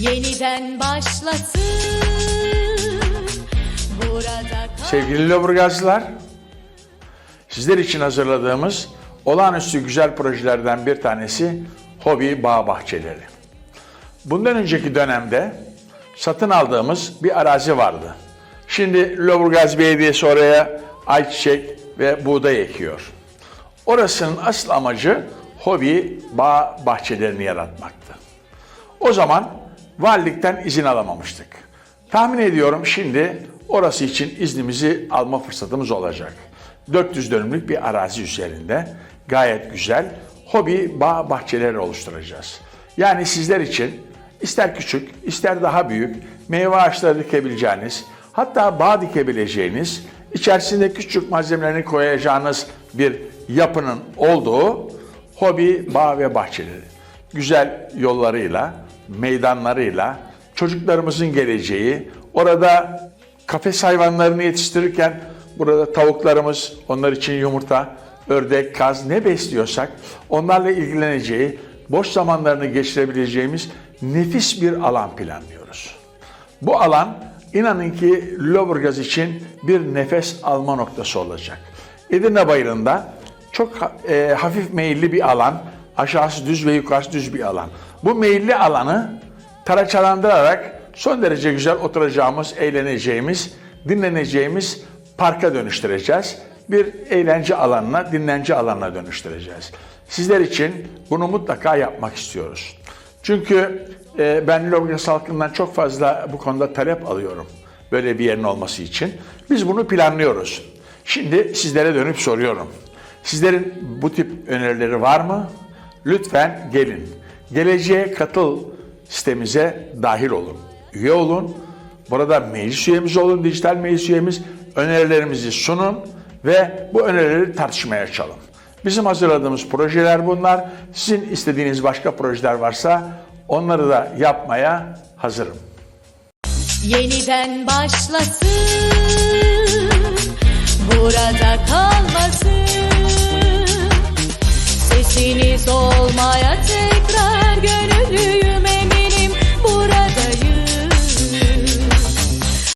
yeniden başlasın. Sevgili Loburgazlılar, sizler için hazırladığımız olağanüstü güzel projelerden bir tanesi Hobi Bağ Bahçeleri. Bundan önceki dönemde satın aldığımız bir arazi vardı. Şimdi Loburgaz Belediyesi oraya ayçiçek ve buğday ekiyor. Orasının asıl amacı hobi bağ bahçelerini yaratmaktı. O zaman valilikten izin alamamıştık. Tahmin ediyorum şimdi orası için iznimizi alma fırsatımız olacak. 400 dönümlük bir arazi üzerinde gayet güzel hobi bağ bahçeleri oluşturacağız. Yani sizler için ister küçük, ister daha büyük meyve ağaçları dikebileceğiniz, hatta bağ dikebileceğiniz, içerisinde küçük malzemelerini koyacağınız bir yapının olduğu hobi bağ ve bahçeleri güzel yollarıyla, meydanlarıyla, çocuklarımızın geleceği, orada kafes hayvanlarını yetiştirirken burada tavuklarımız, onlar için yumurta, ördek, kaz ne besliyorsak onlarla ilgileneceği, boş zamanlarını geçirebileceğimiz nefis bir alan planlıyoruz. Bu alan inanın ki Lüleburgaz için bir nefes alma noktası olacak. Edirne Bayırı'nda çok e, hafif meyilli bir alan, aşağısı düz ve yukarısı düz bir alan. Bu meyilli alanı taraçalandırarak son derece güzel oturacağımız, eğleneceğimiz, dinleneceğimiz parka dönüştüreceğiz. Bir eğlence alanına, dinlence alanına dönüştüreceğiz. Sizler için bunu mutlaka yapmak istiyoruz. Çünkü e, ben Lüleburgaz halkından çok fazla bu konuda talep alıyorum. Böyle bir yerin olması için. Biz bunu planlıyoruz. Şimdi sizlere dönüp soruyorum. Sizlerin bu tip önerileri var mı? Lütfen gelin. Geleceğe katıl sitemize dahil olun. Üye olun. Burada meclis üyemiz olun, dijital meclis üyemiz. Önerilerimizi sunun ve bu önerileri tartışmaya açalım. Bizim hazırladığımız projeler bunlar. Sizin istediğiniz başka projeler varsa onları da yapmaya hazırım. yeniden başlasın. Burada kalmasın. Sesiniz olmayacak.